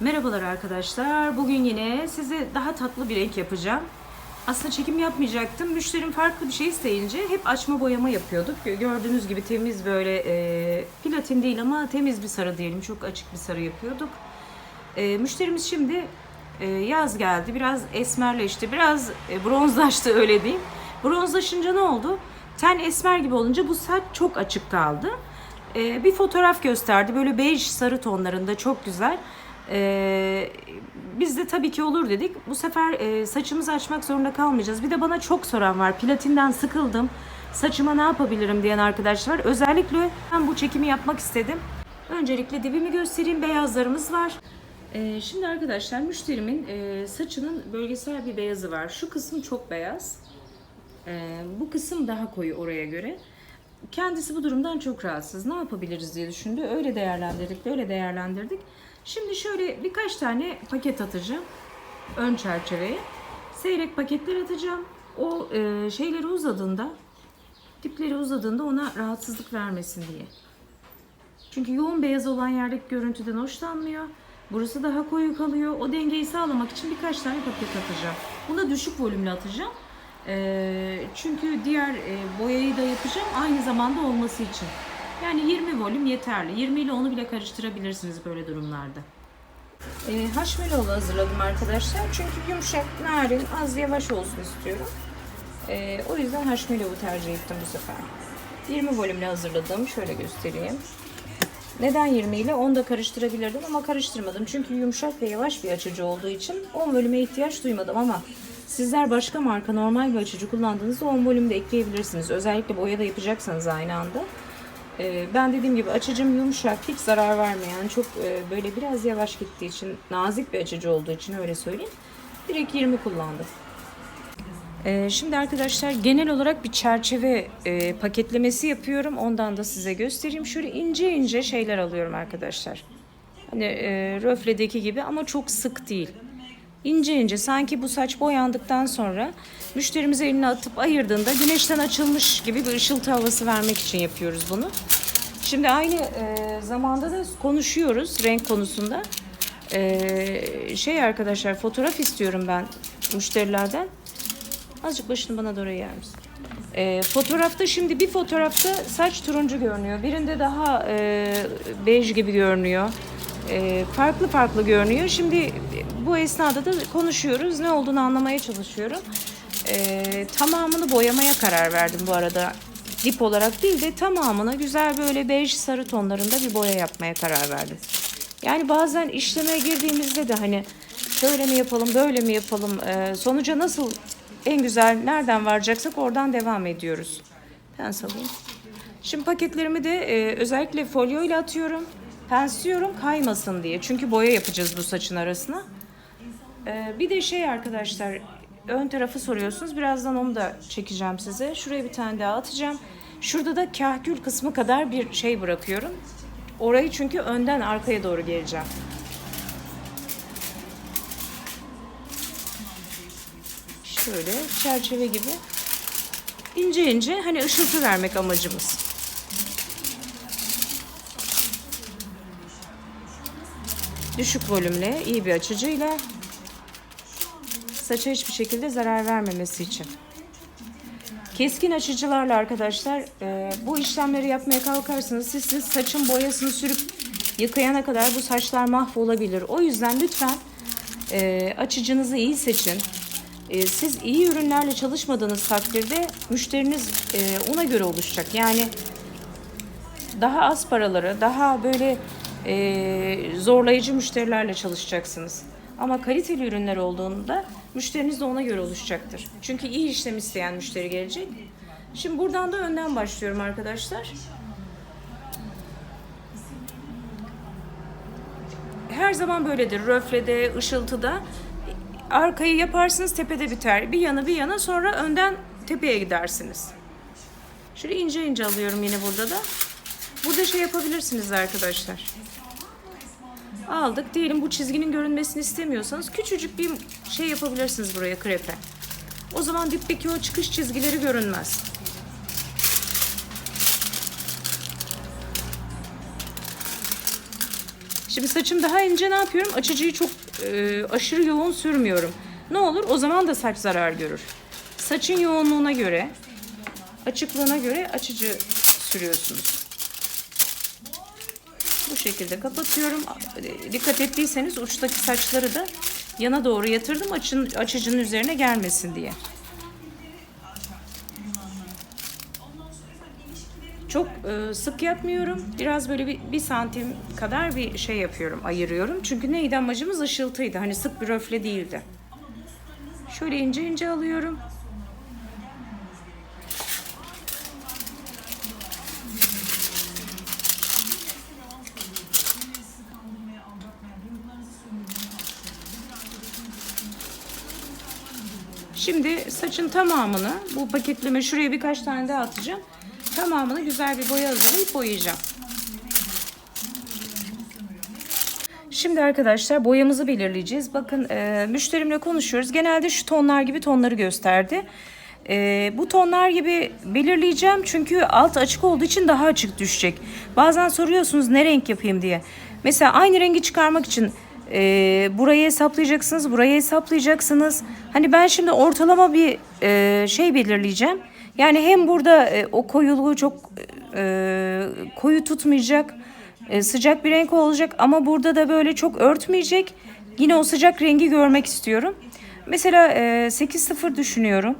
Merhabalar arkadaşlar. Bugün yine size daha tatlı bir renk yapacağım. Aslında çekim yapmayacaktım. Müşterim farklı bir şey isteyince hep açma boyama yapıyorduk. Gö- Gördüğünüz gibi temiz böyle e, platin değil ama temiz bir sarı diyelim. Çok açık bir sarı yapıyorduk. E, müşterimiz şimdi e, yaz geldi. Biraz esmerleşti. Biraz e, bronzlaştı öyle diyeyim. Bronzlaşınca ne oldu? Ten esmer gibi olunca bu saç çok açık kaldı. E, bir fotoğraf gösterdi. Böyle bej sarı tonlarında çok güzel. E, biz de tabii ki olur dedik. Bu sefer e, saçımızı açmak zorunda kalmayacağız. Bir de bana çok soran var. Platinden sıkıldım. Saçıma ne yapabilirim diyen arkadaşlar. Özellikle ben bu çekimi yapmak istedim. Öncelikle dibimi göstereyim. Beyazlarımız var. Ee, şimdi arkadaşlar müşterimin e, saçının bölgesel bir beyazı var. Şu kısım çok beyaz. Ee, bu kısım daha koyu oraya göre. Kendisi bu durumdan çok rahatsız. Ne yapabiliriz diye düşündü. Öyle değerlendirdik, böyle değerlendirdik. Şimdi şöyle birkaç tane paket atacağım. Ön çerçeveye. Seyrek paketler atacağım. O e, şeyleri uzadığında, dipleri uzadığında ona rahatsızlık vermesin diye. Çünkü yoğun beyaz olan yerdeki görüntüden hoşlanmıyor. Burası daha koyu kalıyor. O dengeyi sağlamak için birkaç tane paket atacağım. Buna düşük volümlü atacağım. Ee, çünkü diğer e, boyayı da yapacağım aynı zamanda olması için. Yani 20 volüm yeterli. 20 ile onu bile karıştırabilirsiniz böyle durumlarda. E, haşmeloğlu hazırladım arkadaşlar. Çünkü yumuşak, narin, az yavaş olsun istiyorum. E, o yüzden haşmeloğlu tercih ettim bu sefer. 20 volümle hazırladım. Şöyle göstereyim. Neden 20 ile 10 da karıştırabilirdim ama karıştırmadım. Çünkü yumuşak ve yavaş bir açıcı olduğu için 10 volüme ihtiyaç duymadım ama sizler başka marka normal bir açıcı kullandığınızda 10 volüm de ekleyebilirsiniz. Özellikle boya da yapacaksanız aynı anda. Ee, ben dediğim gibi açıcım yumuşak, hiç zarar vermeyen, çok e, böyle biraz yavaş gittiği için, nazik bir açıcı olduğu için öyle söyleyeyim. Direkt 20 kullandım. Ee, şimdi arkadaşlar genel olarak bir çerçeve e, paketlemesi yapıyorum. Ondan da size göstereyim. Şöyle ince ince şeyler alıyorum arkadaşlar. Hani e, röfledeki gibi ama çok sık değil. İnce ince sanki bu saç boyandıktan sonra müşterimiz eline atıp ayırdığında güneşten açılmış gibi bir ışıltı havası vermek için yapıyoruz bunu. Şimdi aynı e, zamanda da konuşuyoruz renk konusunda. E, şey arkadaşlar fotoğraf istiyorum ben müşterilerden. Azıcık başını bana doğru yer misin? Ee, fotoğrafta şimdi bir fotoğrafta saç turuncu görünüyor. Birinde daha e, bej gibi görünüyor. E, farklı farklı görünüyor. Şimdi bu esnada da konuşuyoruz. Ne olduğunu anlamaya çalışıyorum. E, tamamını boyamaya karar verdim bu arada. Dip olarak değil de tamamına güzel böyle bej sarı tonlarında bir boya yapmaya karar verdim. Yani bazen işleme girdiğimizde de hani şöyle mi yapalım, böyle mi yapalım, e, sonuca nasıl en güzel nereden varacaksak oradan devam ediyoruz. Pens alayım. Şimdi paketlerimi de özellikle folyo ile atıyorum. Pensliyorum kaymasın diye. Çünkü boya yapacağız bu saçın arasına. E, bir de şey arkadaşlar ön tarafı soruyorsunuz. Birazdan onu da çekeceğim size. Şuraya bir tane daha atacağım. Şurada da kahkül kısmı kadar bir şey bırakıyorum. Orayı çünkü önden arkaya doğru geleceğim. Şöyle çerçeve gibi ince ince hani ışıltı vermek amacımız. Düşük volümle iyi bir açıcıyla saça hiçbir şekilde zarar vermemesi için. Keskin açıcılarla arkadaşlar e, bu işlemleri yapmaya kalkarsanız siz, siz saçın boyasını sürüp yıkayana kadar bu saçlar mahvolabilir. O yüzden lütfen e, açıcınızı iyi seçin. E, siz iyi ürünlerle çalışmadığınız takdirde müşteriniz e, ona göre oluşacak. Yani daha az paraları, daha böyle e, zorlayıcı müşterilerle çalışacaksınız. Ama kaliteli ürünler olduğunda müşteriniz de ona göre oluşacaktır. Çünkü iyi işlem isteyen müşteri gelecek. Şimdi buradan da önden başlıyorum arkadaşlar. Her zaman böyledir. Röflede, ışıltıda. Arkayı yaparsınız tepede biter. Bir yana bir yana sonra önden tepeye gidersiniz. Şöyle ince ince alıyorum yine burada da. Burada şey yapabilirsiniz arkadaşlar. Aldık. Diyelim bu çizginin görünmesini istemiyorsanız küçücük bir şey yapabilirsiniz buraya krepe. O zaman dipteki o çıkış çizgileri görünmez. Şimdi saçım daha ince ne yapıyorum? Açıcıyı çok e, aşırı yoğun sürmüyorum. Ne olur? O zaman da saç zarar görür. Saçın yoğunluğuna göre, açıklığına göre açıcı sürüyorsunuz. Şekilde kapatıyorum. Dikkat ettiyseniz uçtaki saçları da yana doğru yatırdım açın, açıcının üzerine gelmesin diye. Çok e, sık yapmıyorum. Biraz böyle bir, bir santim kadar bir şey yapıyorum, ayırıyorum. Çünkü neydi amacımız? Işıltıydı. Hani sık bir röfle değildi. Şöyle ince ince alıyorum. Şimdi saçın tamamını bu paketleme şuraya birkaç tane daha atacağım. Tamamını güzel bir boya hazırlayıp boyayacağım. Şimdi arkadaşlar boyamızı belirleyeceğiz. Bakın e, müşterimle konuşuyoruz. Genelde şu tonlar gibi tonları gösterdi. E, bu tonlar gibi belirleyeceğim çünkü alt açık olduğu için daha açık düşecek. Bazen soruyorsunuz ne renk yapayım diye. Mesela aynı rengi çıkarmak için e, burayı hesaplayacaksınız, burayı hesaplayacaksınız. Hani ben şimdi ortalama bir e, şey belirleyeceğim. Yani hem burada e, o koyuluğu çok e, koyu tutmayacak, e, sıcak bir renk olacak ama burada da böyle çok örtmeyecek. Yine o sıcak rengi görmek istiyorum. Mesela e, 8-0 düşünüyorum.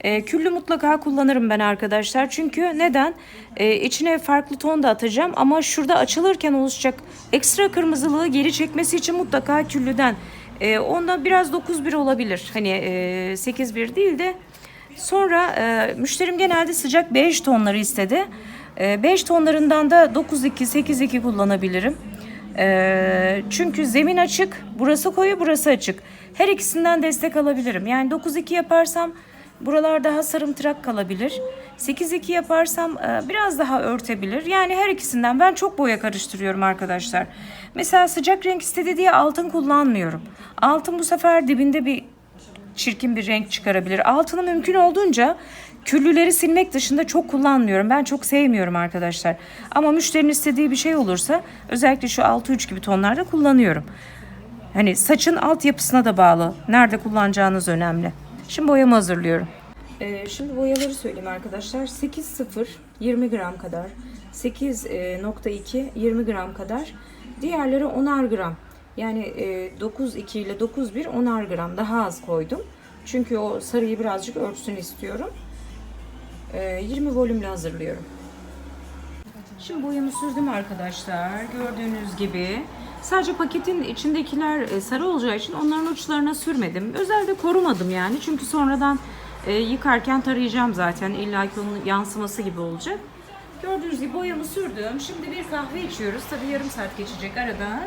E, küllü mutlaka kullanırım ben arkadaşlar. Çünkü neden? E, içine farklı ton da atacağım ama şurada açılırken oluşacak ekstra kırmızılığı geri çekmesi için mutlaka küllüden. E, onda biraz 9-1 olabilir. Hani e, 8-1 değil de Sonra e, müşterim genelde sıcak bej tonları istedi. E, bej tonlarından da 9-2, 8-2 kullanabilirim. E, çünkü zemin açık, burası koyu, burası açık. Her ikisinden destek alabilirim. Yani 9-2 yaparsam buralar daha sarımtırak kalabilir. 8-2 yaparsam e, biraz daha örtebilir. Yani her ikisinden ben çok boya karıştırıyorum arkadaşlar. Mesela sıcak renk istedi diye altın kullanmıyorum. Altın bu sefer dibinde bir çirkin bir renk çıkarabilir. Altını mümkün olduğunca küllüleri silmek dışında çok kullanmıyorum. Ben çok sevmiyorum arkadaşlar. Ama müşterinin istediği bir şey olursa özellikle şu 6-3 gibi tonlarda kullanıyorum. Hani saçın altyapısına da bağlı. Nerede kullanacağınız önemli. Şimdi boyamı hazırlıyorum. Ee, şimdi boyaları söyleyeyim arkadaşlar. 8.0 20 gram kadar. 8.2 20 gram kadar. Diğerleri 10'ar gram. Yani e, 9.2 ile 9.1 10'ar gram daha az koydum. Çünkü o sarıyı birazcık örtsün istiyorum. E, 20 volümle hazırlıyorum. Şimdi boyamı sürdüm arkadaşlar. Gördüğünüz gibi. Sadece paketin içindekiler e, sarı olacağı için onların uçlarına sürmedim. Özellikle korumadım yani. Çünkü sonradan e, yıkarken tarayacağım zaten. İlla ki onun yansıması gibi olacak. Gördüğünüz gibi boyamı sürdüm. Şimdi bir kahve içiyoruz. Tabii yarım saat geçecek aradan.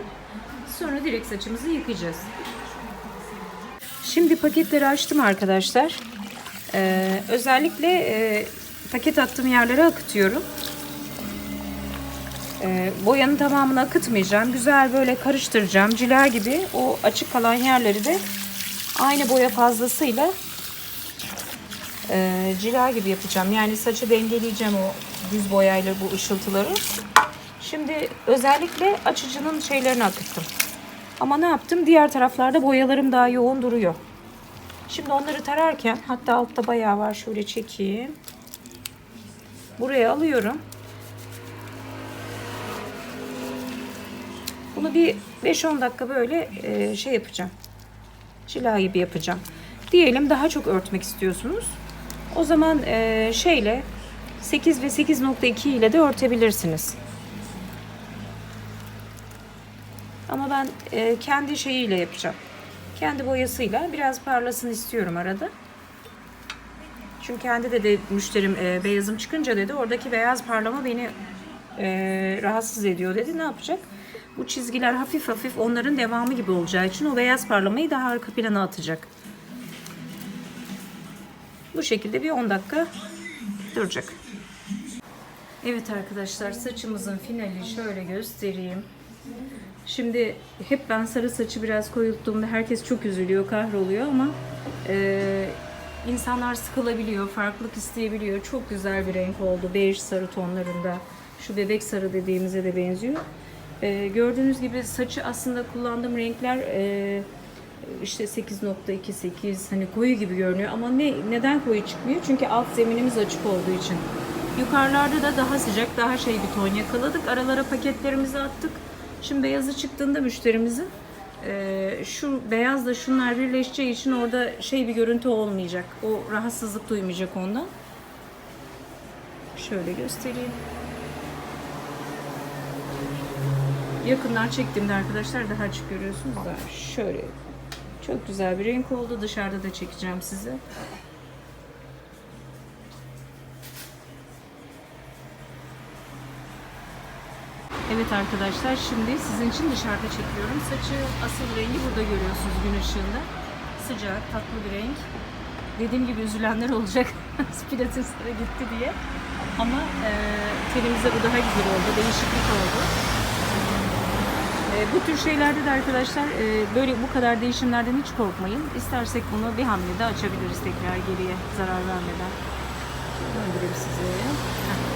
Sonra direkt saçımızı yıkayacağız. Şimdi paketleri açtım arkadaşlar. Ee, özellikle e, paket attığım yerlere akıtıyorum. Ee, boyanın tamamını akıtmayacağım. Güzel böyle karıştıracağım. Cila gibi o açık kalan yerleri de aynı boya fazlasıyla e, cila gibi yapacağım. Yani saçı dengeleyeceğim o düz boyayla bu ışıltıları. Şimdi özellikle açıcının şeylerini akıttım. Ama ne yaptım? Diğer taraflarda boyalarım daha yoğun duruyor. Şimdi onları tararken hatta altta bayağı var şöyle çekeyim. Buraya alıyorum. Bunu bir 5-10 dakika böyle e, şey yapacağım. Cila gibi yapacağım. Diyelim daha çok örtmek istiyorsunuz. O zaman e, şeyle 8 ve 8.2 ile de örtebilirsiniz. Ama ben e, kendi şeyiyle yapacağım. Kendi boyasıyla biraz parlasın istiyorum arada. Çünkü kendi de, de müşterim e, beyazım çıkınca dedi oradaki beyaz parlama beni e, rahatsız ediyor dedi. Ne yapacak? Bu çizgiler hafif hafif onların devamı gibi olacağı için o beyaz parlamayı daha arka plana atacak. Bu şekilde bir 10 dakika duracak. Evet arkadaşlar saçımızın finali şöyle göstereyim. Şimdi hep ben sarı saçı biraz koyulttuğumda herkes çok üzülüyor, kahroluyor ama e, insanlar sıkılabiliyor, farklılık isteyebiliyor. Çok güzel bir renk oldu. Bej sarı tonlarında. Şu bebek sarı dediğimize de benziyor. Ee, gördüğünüz gibi saçı aslında kullandığım renkler e, işte 8.28 hani koyu gibi görünüyor ama ne neden koyu çıkmıyor? Çünkü alt zeminimiz açık olduğu için. Yukarılarda da daha sıcak, daha şey bir ton yakaladık. Aralara paketlerimizi attık. Şimdi beyazı çıktığında müşterimizin e, şu beyazla şunlar birleşeceği için orada şey bir görüntü olmayacak. O rahatsızlık duymayacak ondan. Şöyle göstereyim. Yakından çektiğimde arkadaşlar daha açık görüyorsunuz da şöyle çok güzel bir renk oldu. Dışarıda da çekeceğim size. Evet arkadaşlar şimdi sizin için dışarıda çekiyorum. Saçı asıl rengi burada görüyorsunuz gün ışığında. Sıcak, tatlı bir renk. Dediğim gibi üzülenler olacak. Pilates'lere gitti diye. Ama e, tenimize bu daha güzel oldu. Değişiklik oldu. E, bu tür şeylerde de arkadaşlar e, böyle bu kadar değişimlerden hiç korkmayın. İstersek bunu bir hamlede açabiliriz tekrar geriye zarar vermeden. Döndüreyim size. Heh.